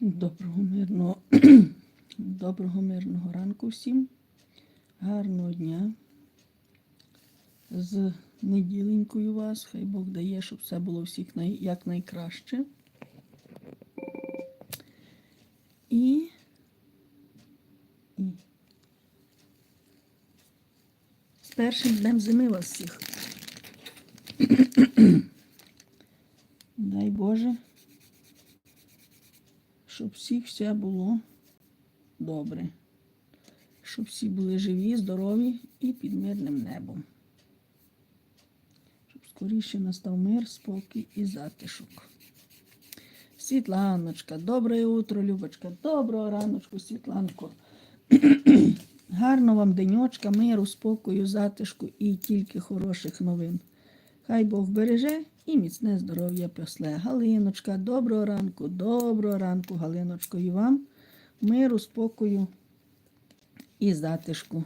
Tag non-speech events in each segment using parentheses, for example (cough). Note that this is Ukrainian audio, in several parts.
Доброго мирного, (clears throat) доброго мирного ранку всім. Гарного дня. З неділенькою вас. Хай Бог дає, щоб все було всіх най, якнайкраще. І, і з першим днем зими вас всіх. (clears throat) Дай Боже щоб всіх все було добре. Щоб всі були живі, здорові і під мирним небом. Щоб скоріше настав мир, спокій і затишок. Світланочка, добре утро, Любочка, доброго раночку, Світланко. (clears throat) Гарного вам денечка, миру, спокою, затишку і тільки хороших новин. Хай Бог береже і міцне здоров'я песле. Галиночка, доброго ранку, доброго ранку, Галиночко, і вам миру, спокою і затишку.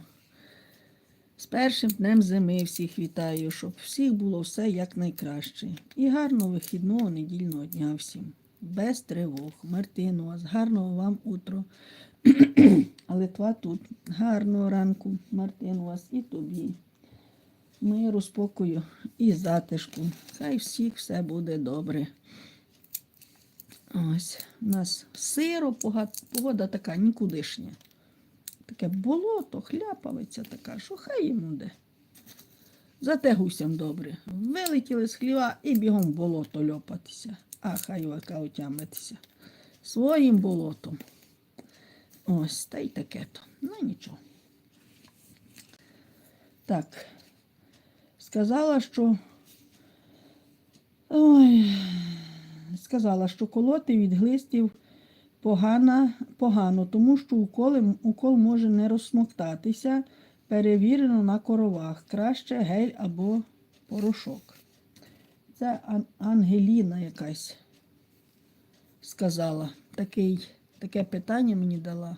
З першим днем зими всіх вітаю, щоб всіх було все якнайкраще. І гарного вихідного недільного дня всім. Без тривог. Мартину вас, гарного вам утро. (clears throat) А Литва тут. Гарного ранку, Мартин, у вас і тобі миру, спокою і затишку. Хай всіх все буде добре. Ось, у нас сиро, погода така нікудишня. Таке болото, хляпавиця така, що хай йому де. Зате гусям добре. Вилетіли з хліва і бігом в болото льопатися. А хай вака отямитися. Своїм болотом. Ось, та й таке то. Ну нічого. Так, сказала, що. Ой, сказала, що колоти від глистів погано, погано тому що уколи, укол може не розсмоктатися. Перевірено на коровах. Краще гель або порошок. Це Ан- Ангеліна якась сказала. Такий, таке питання мені дала.